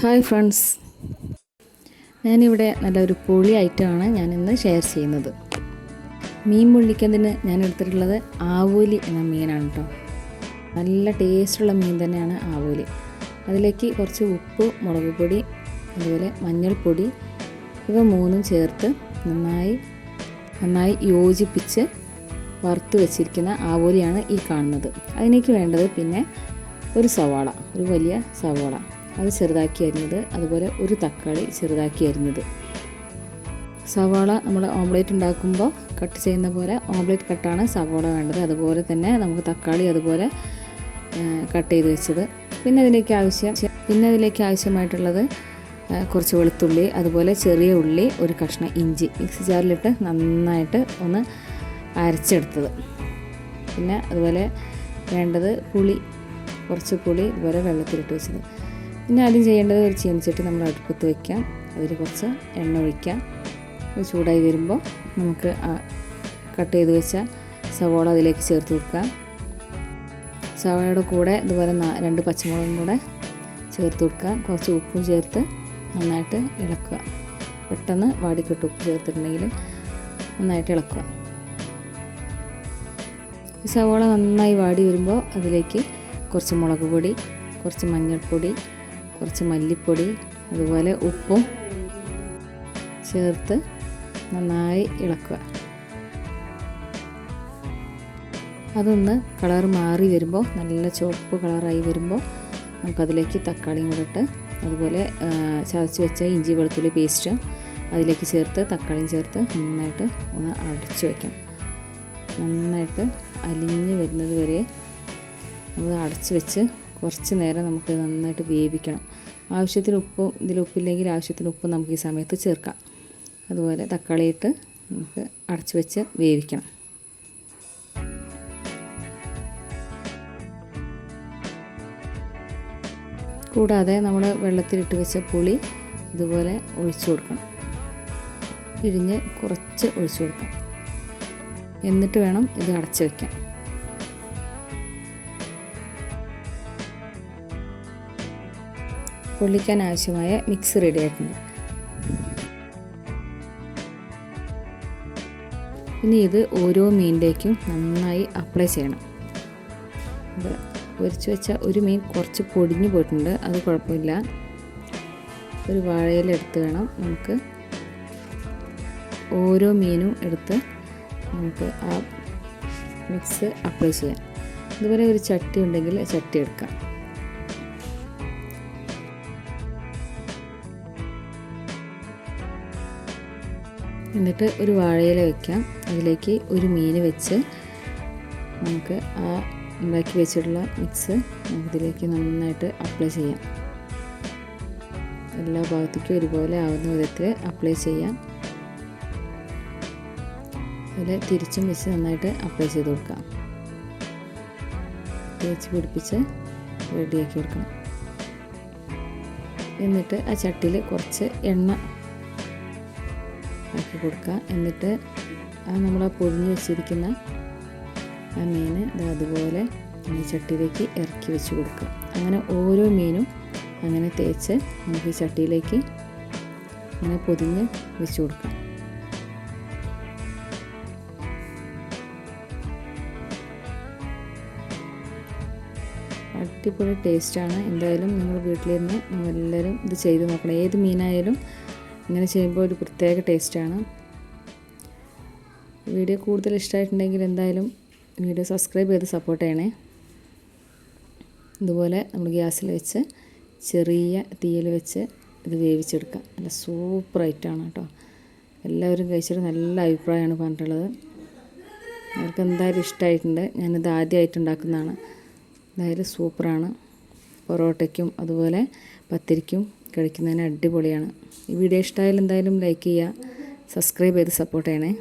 Hi friends. ഞാനിവിടെ നല്ലൊരു പൊളി ഐറ്റമാണ് ഞാനിന്ന് ഷെയർ ചെയ്യുന്നത്. മീൻ മുള്ളിക്കുന്നതിന് ഞാൻ എടുത്തിട്ടുള്ളത് ആവോലി എന്ന മീനാണ് കേട്ടോ നല്ല ടേസ്റ്റുള്ള മീൻ തന്നെയാണ് ആവോലി. അതിലേക്ക് കുറച്ച് ഉപ്പ് മുളക് പൊടി അതുപോലെ മഞ്ഞൾപ്പൊടി ഇവ മൂന്നും ചേർത്ത് നന്നായി നന്നായി യോജിപ്പിച്ച് വറുത്ത് വെച്ചിരിക്കുന്ന ആവോലിയാണ് ഈ കാണുന്നത്. അതിലേക്ക് വേണ്ടത് പിന്നെ ഒരു സവാള ഒരു വലിയ സവാള. അത് ചെറുതാക്കി അരിഞ്ഞത് അതുപോലെ ഒരു തക്കാളി ചെറുതാക്കി അരിഞ്ഞത് സവാള നമ്മൾ ഓംലേറ്റ് ഉണ്ടാക്കുമ്പോൾ കട്ട് ചെയ്യുന്ന പോലെ ഓംലേറ്റ് കട്ടാണ് സവാള വേണ്ടത്. അതുപോലെ തന്നെ നമുക്ക് തക്കാളി അതുപോലെ കട്ട് ചെയ്ത് വെച്ചത്. പിന്നെ അതിലേക്ക് ആവശ്യം പിന്നെ അതിലേക്ക് ആവശ്യമായിട്ടുള്ളത് കുറച്ച് വെളുത്തുള്ളി അതുപോലെ ചെറിയ ഉള്ളി ഒരു കഷ്ണം ഇഞ്ചി മിക്സി ജാറിലിട്ട് നന്നായിട്ട് ഒന്ന് അരച്ചെടുത്തത്. പിന്നെ അതുപോലെ വേണ്ടത് പുളി കുറച്ച് പുളി ഇതുപോലെ വെള്ളത്തിലിട്ട് വെച്ചത്. പിന്നെ ആദ്യം ചെയ്യേണ്ടത് ഒരു ചീനച്ചട്ടി നമ്മൾ അടുപ്പത്ത് വയ്ക്കാം അതിൽ കുറച്ച് എണ്ണ ഒഴിക്കാം. അത് ചൂടായി വരുമ്പോൾ നമുക്ക് കട്ട് ചെയ്ത് വെച്ച സവോള അതിലേക്ക് ചേർത്ത് കൊടുക്കാം സവോളയുടെ കൂടെ ഇതുപോലെ രണ്ട് പച്ചമുളകും കൂടെ ചേർത്ത് കൊടുക്കുക കുറച്ച് ഉപ്പും ചേർത്ത് നന്നായിട്ട് ഇളക്കുക. പെട്ടെന്ന് വാടിക്കെട്ട് ഉപ്പ് ചേർത്തിട്ടുണ്ടെങ്കിൽ നന്നായിട്ട് ഇളക്കുക. സവോള നന്നായി വാടി വരുമ്പോൾ അതിലേക്ക് കുറച്ച് മുളക് പൊടി കുറച്ച് മഞ്ഞൾപ്പൊടി കുറച്ച് മല്ലിപ്പൊടി അതുപോലെ ഉപ്പും ചേർത്ത് നന്നായി ഇളക്കുക. അതൊന്ന് കളർ മാറി വരുമ്പോൾ നല്ല ചുവപ്പ് കളറായി വരുമ്പോൾ നമുക്കതിലേക്ക് തക്കാളിയും കൂടെ ഇട്ട് അതുപോലെ ചതച്ച് വെച്ച ഇഞ്ചി വെളുത്തുള്ളി പേസ്റ്റ് അതിലേക്ക് ചേർത്ത് തക്കാളിയും ചേർത്ത് നന്നായിട്ട് ഒന്ന് അടച്ചു വയ്ക്കാം നന്നായിട്ട് അലിഞ്ഞ് വരുന്നത് വരെ നമ്മൾ അടച്ചു വെച്ച് കുറച്ച് നേരം നമുക്ക് നന്നായിട്ട് വേവിക്കണം. ആവശ്യത്തിന് ഉപ്പ് ഇതിൽ ഉപ്പില്ലെങ്കിൽ ആവശ്യത്തിന് ഉപ്പ് നമുക്ക് ഈ സമയത്ത് ചേർക്കാം. അതുപോലെ തക്കാളി ഇട്ട് നമുക്ക് അടച്ചു വെച്ച് വേവിക്കണം. കൂടാതെ നമ്മൾ വെള്ളത്തിലിട്ട് വെച്ച പുളി ഇതുപോലെ ഒഴിച്ചു കൊടുക്കണം. പിഴിഞ്ഞ് കുറച്ച് ഒഴിച്ചു കൊടുക്കാം. എന്നിട്ട് വേണം ഇത് അടച്ചു വയ്ക്കാൻ പൊള്ളിക്കാൻ ആവശ്യമായ മിക്സ് റെഡി ആയിട്ടുണ്ട് ഇനി ഇത് ഓരോ മീനിലേക്കും നന്നായി അപ്ലൈ ചെയ്യണം. അപ്പോൾ പൊരിച്ച് വെച്ച ഒരു മീൻ കുറച്ച് പൊടിഞ്ഞു പോയിട്ടുണ്ട് അത് കുഴപ്പമില്ല. ഒരു വാഴയിലെടുത്ത് വേണം നമുക്ക് ഓരോ മീനും എടുത്ത് നമുക്ക് ആ മിക്സ് അപ്ലൈ ചെയ്യാം ഇതുപോലെ ഒരു ചട്ടി ഉണ്ടെങ്കിൽ ചട്ടി എടുക്കാം. എന്നിട്ട് ഒരു വാഴയില വെക്കാം. അതിലേക്ക് ഒരു മീൻ വെച്ച് നമുക്ക് ആ ഉണ്ടാക്കി വെച്ചിട്ടുള്ള മിക്സ് നമുക്കിതിലേക്ക് നന്നായിട്ട് അപ്ലൈ ചെയ്യാം. എല്ലാ ഭാഗത്തേക്കും ഒരുപോലെ ആവുന്ന വിധത്തിൽ അപ്ലൈ ചെയ്യാം. അതിൽ തിരിച്ചും വെച്ച് നന്നായിട്ട് അപ്ലൈ ചെയ്ത് കൊടുക്കാം. തേച്ച് പിടിപ്പിച്ച് റെഡിയാക്കി കൊടുക്കണം. എന്നിട്ട് ആ ചട്ടിയിൽ കുറച്ച് എണ്ണ ആക്കി കൊടുക്കുക. എന്നിട്ട് ആ നമ്മൾ ആ പൊതിഞ്ഞ് വെച്ചിരിക്കുന്ന ആ ദാ അതുപോലെ ഈ ചട്ടിയിലേക്ക് ഇറക്കി വെച്ച് കൊടുക്കുക. അങ്ങനെ ഓരോ മീനും അങ്ങനെ തേച്ച് നമുക്ക് ഈ ചട്ടിയിലേക്ക് അങ്ങനെ പൊതിഞ്ഞ് വെച്ച് കൊടുക്കാം. അടിപൊളി ടേസ്റ്റാണ്. എന്തായാലും നിങ്ങൾ വീട്ടിലിരുന്ന് നിങ്ങളെല്ലാവരും ഇത് ചെയ്ത് നോക്കണം. ഏത് മീനായാലും ഇങ്ങനെ ചെയ്യുമ്പോൾ ഒരു പ്രത്യേക ടേസ്റ്റാണ്. വീഡിയോ കൂടുതൽ ഇഷ്ടമായിട്ടുണ്ടെങ്കിൽ എന്തായാലും വീഡിയോ സബ്സ്ക്രൈബ് ചെയ്ത് സപ്പോർട്ട് ചെയ്യണേ. ഇതുപോലെ നമ്മൾ ഗ്യാസിൽ വെച്ച് ചെറിയ തീയിൽ വെച്ച് ഇത് വേവിച്ചെടുക്കാം നല്ല സൂപ്പർ ഐറ്റമാണ് കേട്ടോ. എല്ലാവരും കഴിച്ചിട്ട് നല്ല അഭിപ്രായമാണ് പറഞ്ഞിട്ടുള്ളത്. അവർക്ക് എന്തായാലും ഇഷ്ടമായിട്ടുണ്ട്. ഞാനിത് ആദ്യമായിട്ട് ഉണ്ടാക്കുന്നതാണ്. എന്തായാലും സൂപ്പറാണ് പൊറോട്ടയ്ക്കും അതുപോലെ പത്തിരിക്കും കഴിക്കുന്നതിന് അടിപൊളിയാണ്. ഈ വീഡിയോ ഇഷ്ടമായാലും എന്തായാലും ലൈക്ക് ചെയ്യുക സബ്സ്ക്രൈബ് ചെയ്ത് സപ്പോർട്ട് ചെയ്യണേ.